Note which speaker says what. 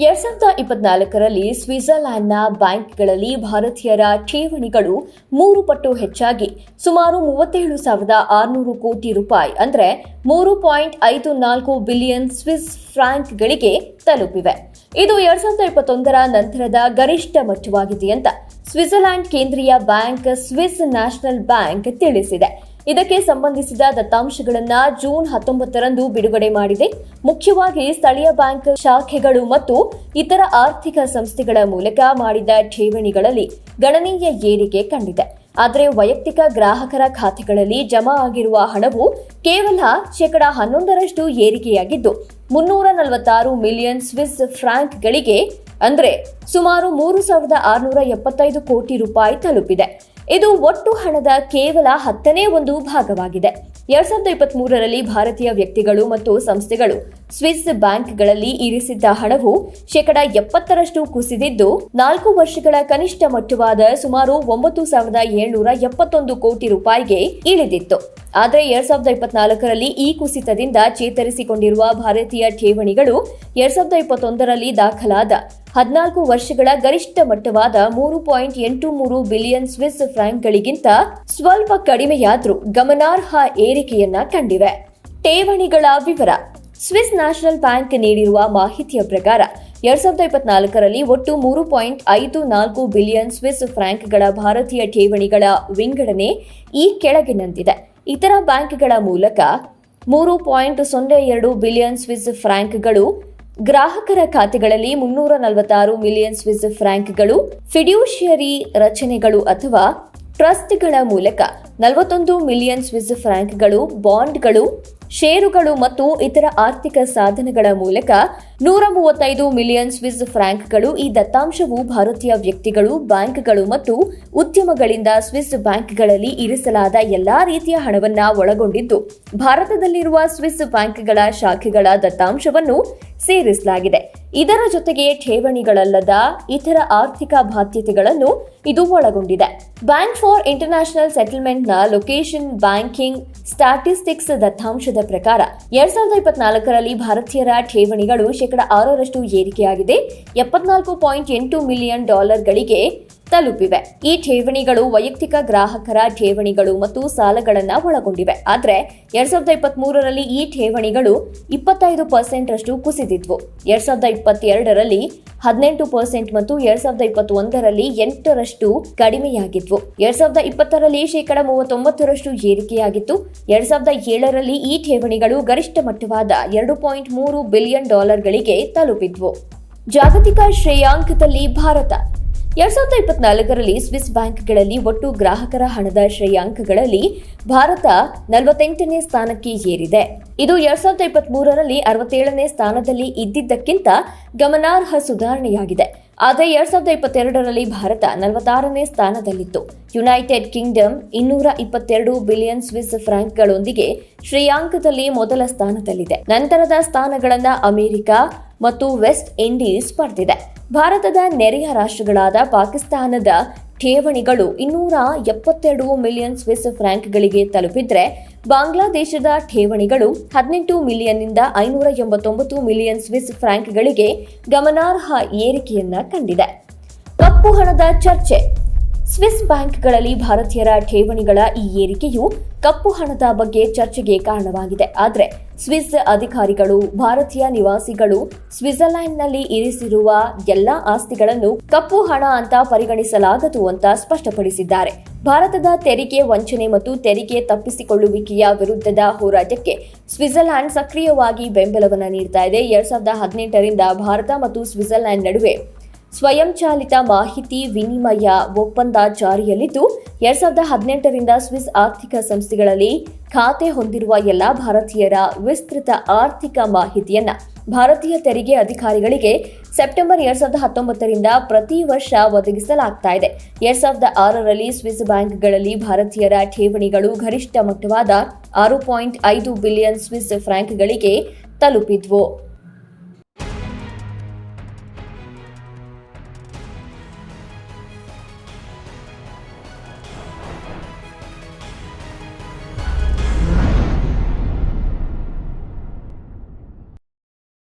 Speaker 1: ಎರಡ್ ಸಾವಿರದ ಇಪ್ಪತ್ನಾಲ್ಕರಲ್ಲಿ ಸ್ವಿಟ್ಜರ್ಲ್ಯಾಂಡ್ನ ಬ್ಯಾಂಕ್ಗಳಲ್ಲಿ ಭಾರತೀಯರ ಠೇವಣಿಗಳು ಮೂರು ಪಟ್ಟು ಹೆಚ್ಚಾಗಿ ಸುಮಾರು ಮೂವತ್ತೇಳು ಸಾವಿರದ ಆರುನೂರು ಕೋಟಿ ರೂಪಾಯಿ ಅಂದರೆ ಮೂರು ಪಾಯಿಂಟ್ ಐದು ನಾಲ್ಕು ಬಿಲಿಯನ್ ಸ್ವಿಸ್ ಫ್ರಾಂಕ್ಗಳಿಗೆ ತಲುಪಿವೆ. ಇದು ಎರಡ್ ಸಾವಿರದ ಇಪ್ಪತ್ತೊಂದರ ನಂತರದ ಗರಿಷ್ಠ ಮಟ್ಟವಾಗಿದೆ ಅಂತ ಸ್ವಿಟ್ಜರ್ಲ್ಯಾಂಡ್ ಕೇಂದ್ರೀಯ ಬ್ಯಾಂಕ್ ಸ್ವಿಸ್ ನ್ಯಾಷನಲ್ ಬ್ಯಾಂಕ್ ತಿಳಿಸಿದೆ. ಇದಕ್ಕೆ ಸಂಬಂಧಿಸಿದ ದತ್ತಾಂಶಗಳನ್ನು ಜೂನ್ ಹತ್ತೊಂಬತ್ತರಂದು ಬಿಡುಗಡೆ ಮಾಡಿದೆ. ಮುಖ್ಯವಾಗಿ ಸ್ಥಳೀಯ ಬ್ಯಾಂಕ್ ಶಾಖೆಗಳು ಮತ್ತು ಇತರ ಆರ್ಥಿಕ ಸಂಸ್ಥೆಗಳ ಮೂಲಕ ಮಾಡಿದ ಠೇವಣಿಗಳಲ್ಲಿ ಗಣನೀಯ ಏರಿಕೆ ಕಂಡಿದೆ. ಆದರೆ ವೈಯಕ್ತಿಕ ಗ್ರಾಹಕರ ಖಾತೆಗಳಲ್ಲಿ ಜಮಾ ಆಗಿರುವ ಹಣವು ಕೇವಲ ಶೇಕಡಾ ಹನ್ನೊಂದರಷ್ಟು ಏರಿಕೆಯಾಗಿದ್ದು, ಮುನ್ನೂರ ನಲವತ್ತಾರು ಮಿಲಿಯನ್ ಸ್ವಿಸ್ ಫ್ರಾಂಕ್ಗಳಿಗೆ, ಅಂದರೆ ಸುಮಾರು ಮೂರು ಸಾವಿರದ ಆರುನೂರ ಎಪ್ಪತ್ತೈದು ಕೋಟಿ ರೂಪಾಯಿ ತಲುಪಿದೆ. ಇದು ಒಟ್ಟು ಹಣದ ಕೇವಲ ಹತ್ತನೇ ಒಂದು ಭಾಗವಾಗಿದೆ. ಎರಡ್ ಸಾವಿರದ ಇಪ್ಪತ್ತ್ ಮೂರರಲ್ಲಿ ಭಾರತೀಯ ವ್ಯಕ್ತಿಗಳು ಮತ್ತು ಸಂಸ್ಥೆಗಳು ಸ್ವಿಸ್ ಬ್ಯಾಂಕ್ಗಳಲ್ಲಿ ಇರಿಸಿದ್ದ ಹಣವು ಶೇಕಡ ಎಪ್ಪತ್ತರಷ್ಟು ಕುಸಿದಿದ್ದು ನಾಲ್ಕು ವರ್ಷಗಳ ಕನಿಷ್ಠ ಮಟ್ಟವಾದ ಸುಮಾರು ಒಂಬತ್ತು ಸಾವಿರದ ಏಳ್ನೂರ ಎಪ್ಪತ್ತೊಂದು ಕೋಟಿ ರೂಪಾಯಿಗೆ ಇಳಿದಿತ್ತು. ಆದರೆ ಎರಡ್ ಸಾವಿರದ ಇಪ್ಪತ್ನಾಲ್ಕರಲ್ಲಿ ಈ ಕುಸಿತದಿಂದ ಚೇತರಿಸಿಕೊಂಡಿರುವ ಭಾರತೀಯ ಠೇವಣಿಗಳು ಎರಡ್ ಸಾವಿರದ ಇಪ್ಪತ್ತೊಂದರಲ್ಲಿ ದಾಖಲಾದ ಹದಿನಾಲ್ಕು ವರ್ಷಗಳ ಗರಿಷ್ಠ ಮಟ್ಟವಾದ ಮೂರು ಪಾಯಿಂಟ್ ಎಂಟು ಮೂರು ಬಿಲಿಯನ್ ಸ್ವಿಸ್ ಫ್ರಾಂಕ್ಗಳಿಗಿಂತ ಸ್ವಲ್ಪ ಕಡಿಮೆಯಾದರೂ ಗಮನಾರ್ಹ ಏರಿಕೆಯನ್ನ ಕಂಡಿವೆ. ಠೇವಣಿಗಳ ವಿವರ. ಸ್ವಿಸ್ ನ್ಯಾಷನಲ್ ಬ್ಯಾಂಕ್ ನೀಡಿರುವ ಮಾಹಿತಿಯ ಪ್ರಕಾರ, ಎರಡ್ ಸಾವಿರದ ಇಪ್ಪತ್ನಾಲ್ಕರಲ್ಲಿ ಒಟ್ಟು ಮೂರು ಪಾಯಿಂಟ್ ಐದು ನಾಲ್ಕು ಬಿಲಿಯನ್ ಸ್ವಿಸ್ ಫ್ರಾಂಕ್ಗಳ ಭಾರತೀಯ ಠೇವಣಿಗಳ ವಿಂಗಡಣೆ ಈ ಕೆಳಗಿನಂತಿದೆ ಇತರ ಬ್ಯಾಂಕ್ಗಳ ಮೂಲಕ ಮೂರು ಪಾಯಿಂಟ್ ಸೊನ್ನೆ ಎರಡು ಬಿಲಿಯನ್ ಸ್ವಿಸ್ ಫ್ರಾಂಕ್ಗಳು, ಗ್ರಾಹಕರ ಖಾತೆಗಳಲ್ಲಿ ಮುನ್ನೂರ ನಲವತ್ತಾರು ಮಿಲಿಯನ್ ಸ್ವಿಸ್ ಫ್ರಾಂಕ್ಗಳು, ಫಿಡ್ಯೂಷಿಯರಿ ರಚನೆಗಳು ಅಥವಾ ಟ್ರಸ್ಟ್ಗಳ ಮೂಲಕ ನಲವತ್ತೊಂದು ಮಿಲಿಯನ್ ಸ್ವಿಸ್ ಫ್ರಾಂಕ್ಗಳು, ಬಾಂಡ್ಗಳು, ಷೇರುಗಳು ಮತ್ತು ಇತರ ಆರ್ಥಿಕ ಸಾಧನಗಳ ಮೂಲಕ ನೂರ ಮೂವತ್ತೈದು ಮಿಲಿಯನ್ ಸ್ವಿಸ್ ಫ್ರಾಂಕ್ಗಳು ಈ ದತ್ತಾಂಶವು ಭಾರತೀಯ ವ್ಯಕ್ತಿಗಳು, ಬ್ಯಾಂಕ್ಗಳು ಮತ್ತು ಉದ್ಯಮಗಳಿಂದ ಸ್ವಿಸ್ ಬ್ಯಾಂಕ್ಗಳಲ್ಲಿ ಇರಿಸಲಾದ ಎಲ್ಲಾ ರೀತಿಯ ಹಣವನ್ನ ಒಳಗೊಂಡಿದ್ದು, ಭಾರತದಲ್ಲಿರುವ ಸ್ವಿಸ್ ಬ್ಯಾಂಕ್ಗಳ ಶಾಖೆಗಳ ದತ್ತಾಂಶವನ್ನು ಸೇರಿಸಲಾಗಿದೆ. ಇದರ ಜೊತೆಗೆ ಠೇವಣಿಗಳಲ್ಲದ ಇತರ ಆರ್ಥಿಕ ಬಾಧ್ಯತೆಗಳನ್ನು ಇದು ಒಳಗೊಂಡಿದೆ. ಬ್ಯಾಂಕ್ ಫಾರ್ ಇಂಟರ್ನ್ಯಾಷನಲ್ ಸೆಟಲ್ಮೆಂಟ್ನ ಲೊಕೇಶನ್ ಬ್ಯಾಂಕಿಂಗ್ ಸ್ಟಾಟಿಸ್ಟಿಕ್ಸ್ ದತ್ತಾಂಶದ ಪ್ರಕಾರ ಎರಡ್ ಸಾವಿರದ ಇಪ್ಪತ್ನಾಲ್ಕರಲ್ಲಿ ಭಾರತೀಯರ ಠೇವಣಿಗಳು ಶೇಕಡ ಆರರಷ್ಟು ಏರಿಕೆಯಾಗಿದೆ. ಎಪ್ಪತ್ನಾಲ್ಕು ಪಾಯಿಂಟ್ ಎಂಟು ಮಿಲಿಯನ್ ಡಾಲರ್ಗಳಿಗೆ ತಲುಪಿವೆ. ಈ ಠೇವಣಿಗಳು ವೈಯಕ್ತಿಕ ಗ್ರಾಹಕರ ಠೇವಣಿಗಳು ಮತ್ತು ಸಾಲಗಳನ್ನು ಒಳಗೊಂಡಿವೆ. ಆದರೆ, ಎರಡ್ ಸಾವಿರದ ಇಪ್ಪತ್ತ್ ಮೂರರಲ್ಲಿ ಈ ಠೇವಣಿಗಳು ಇಪ್ಪತ್ತೈದು ಪರ್ಸೆಂಟ್ ರಷ್ಟು ಕುಸಿದಿದ್ವು. ಎರಡ್ ಸಾವಿರದ ಇಪ್ಪತ್ತೆರಡರಲ್ಲಿ ಹದಿನೆಂಟು ಪರ್ಸೆಂಟ್ ಮತ್ತು ಎರಡ್ ಸಾವಿರದ ಇಪ್ಪತ್ತೊಂದರಲ್ಲಿ ಎಂಟರಷ್ಟು ಕಡಿಮೆಯಾಗಿದ್ವು. ಎರಡ್ ಸಾವಿರದ ಇಪ್ಪತ್ತರಲ್ಲಿ ಶೇಕಡ ಮೂವತ್ತೊಂಬತ್ತರಷ್ಟು ಏರಿಕೆಯಾಗಿತ್ತು. ಎರಡ್ ಸಾವಿರದ ಏಳರಲ್ಲಿ ಈ ಠೇವಣಿಗಳು ಗರಿಷ್ಠ ಮಟ್ಟವಾದ ಎರಡು ಪಾಯಿಂಟ್ ಮೂರು ಬಿಲಿಯನ್ ಡಾಲರ್ಗಳಿಗೆ ತಲುಪಿದ್ವು. ಜಾಗತಿಕ ಶ್ರೇಯಾಂಕದಲ್ಲಿ ಭಾರತ ಎರಡ್ ಸಾವಿರದ ಇಪ್ಪತ್ನಾಲ್ಕರಲ್ಲಿ ಸ್ವಿಸ್ ಬ್ಯಾಂಕ್ಗಳಲ್ಲಿ ಒಟ್ಟು ಗ್ರಾಹಕರ ಹಣದ ಶ್ರೇಯಾಂಕಗಳಲ್ಲಿ ಭಾರತ ನಲವತ್ತೆಂಟನೇ ಸ್ಥಾನಕ್ಕೆ ಏರಿದೆ. ಇದು ಎರಡ್ ಸಾವಿರದ ಇಪ್ಪತ್ತ್ ಮೂರರಲ್ಲಿ ಅರವತ್ತೇಳನೇ ಸ್ಥಾನದಲ್ಲಿ ಇದ್ದಿದ್ದಕ್ಕಿಂತ ಗಮನಾರ್ಹ ಸುಧಾರಣೆಯಾಗಿದೆ. ಆದರೆ ಎರಡ್ ಸಾವಿರದ ಇಪ್ಪತ್ತೆರಡರಲ್ಲಿ ಭಾರತ ನಲವತ್ತಾರನೇ ಸ್ಥಾನದಲ್ಲಿತ್ತು. ಯುನೈಟೆಡ್ ಕಿಂಗ್ಡಮ್ ಇನ್ನೂರ ಇಪ್ಪತ್ತೆರಡು ಬಿಲಿಯನ್ ಸ್ವಿಸ್ ಫ್ರಾಂಕ್ಗಳೊಂದಿಗೆ ಶ್ರೇಯಾಂಕದಲ್ಲಿ ಮೊದಲ ಸ್ಥಾನದಲ್ಲಿದೆ. ನಂತರದ ಸ್ಥಾನಗಳನ್ನು ಅಮೆರಿಕ ಮತ್ತು ವೆಸ್ಟ್ ಇಂಡೀಸ್ ಪಡೆದಿದೆ. ಭಾರತದ ನೆರೆಯ ರಾಷ್ಟ್ರಗಳಾದ ಪಾಕಿಸ್ತಾನದ ಠೇವಣಿಗಳು ಇನ್ನೂರ ಎಪ್ಪತ್ತೆರಡು ಮಿಲಿಯನ್ ಸ್ವಿಸ್ ಫ್ರಾಂಕ್ಗಳಿಗೆ ತಲುಪಿದ್ರೆ ಬಾಂಗ್ಲಾದೇಶದ ಠೇವಣಿಗಳು ಹದಿನೆಂಟು ಮಿಲಿಯನ್ನಿಂದ ಐನೂರ ಎಂಬತ್ತೊಂಬತ್ತು ಮಿಲಿಯನ್ ಸ್ವಿಸ್ ಫ್ರಾಂಕ್ಗಳಿಗೆ ಗಮನಾರ್ಹ ಏರಿಕೆಯನ್ನ ಕಂಡಿದೆ. ಕಪ್ಪು ಹಣದ ಚರ್ಚೆ. ಸ್ವಿಸ್ ಬ್ಯಾಂಕ್ಗಳಲ್ಲಿ ಭಾರತೀಯರ ಠೇವಣಿಗಳ ಈ ಏರಿಕೆಯು ಕಪ್ಪು ಹಣದ ಬಗ್ಗೆ ಚರ್ಚೆಗೆ ಕಾರಣವಾಗಿದೆ. ಆದರೆ ಸ್ವಿಸ್ ಅಧಿಕಾರಿಗಳು, ಭಾರತೀಯ ನಿವಾಸಿಗಳು ಸ್ವಿಟ್ಜರ್ಲೆಂಡ್ನಲ್ಲಿ ಇರಿಸಿರುವ ಎಲ್ಲಾ ಆಸ್ತಿಗಳನ್ನು ಕಪ್ಪು ಹಣ ಅಂತ ಪರಿಗಣಿಸಲಾಗದು ಅಂತ ಸ್ಪಷ್ಟಪಡಿಸಿದ್ದಾರೆ. ಭಾರತದ ತೆರಿಗೆ ವಂಚನೆ ಮತ್ತು ತೆರಿಗೆ ತಪ್ಪಿಸಿಕೊಳ್ಳುವಿಕೆಯ ವಿರುದ್ಧದ ಹೋರಾಟಕ್ಕೆ ಸ್ವಿಟ್ಜರ್ಲ್ಯಾಂಡ್ ಸಕ್ರಿಯವಾಗಿ ಬೆಂಬಲವನ್ನು ನೀಡ್ತಾ ಇದೆ. ಎರಡ್ ಸಾವಿರದ ಹದಿನೆಂಟರಿಂದ ಭಾರತ ಮತ್ತು ಸ್ವಿಟ್ಜರ್ಲ್ಯಾಂಡ್ ನಡುವೆ ಸ್ವಯಂಚಾಲಿತ ಮಾಹಿತಿ ವಿನಿಮಯ ಒಪ್ಪಂದ ಜಾರಿಯಲ್ಲಿದ್ದು, ಎರಡ್ ಸಾವಿರದ ಹದಿನೆಂಟರಿಂದ ಸ್ವಿಸ್ ಆರ್ಥಿಕ ಸಂಸ್ಥೆಗಳಲ್ಲಿ ಖಾತೆ ಹೊಂದಿರುವ ಎಲ್ಲಾ ಭಾರತೀಯರ ವಿಸ್ತೃತ ಆರ್ಥಿಕ ಮಾಹಿತಿಯನ್ನ ಭಾರತೀಯ ತೆರಿಗೆ ಅಧಿಕಾರಿಗಳಿಗೆ ಸೆಪ್ಟೆಂಬರ್ ಎರಡ್ ಸಾವಿರದ ಹತ್ತೊಂಬತ್ತರಿಂದ ಪ್ರತಿ ವರ್ಷ ಒದಗಿಸಲಾಗ್ತಾ ಇದೆ. ಎರಡ್ ಸಾವಿರದ ಆರರಲ್ಲಿ ಸ್ವಿಸ್ ಬ್ಯಾಂಕ್ಗಳಲ್ಲಿ ಭಾರತೀಯರ ಠೇವಣಿಗಳು ಗರಿಷ್ಠ ಮಟ್ಟವಾದ ಆರು ಪಾಯಿಂಟ್ ಐದು ಬಿಲಿಯನ್ ಸ್ವಿಸ್ ಫ್ರಾಂಕ್ಗಳಿಗೆ ತಲುಪಿದ್ವು.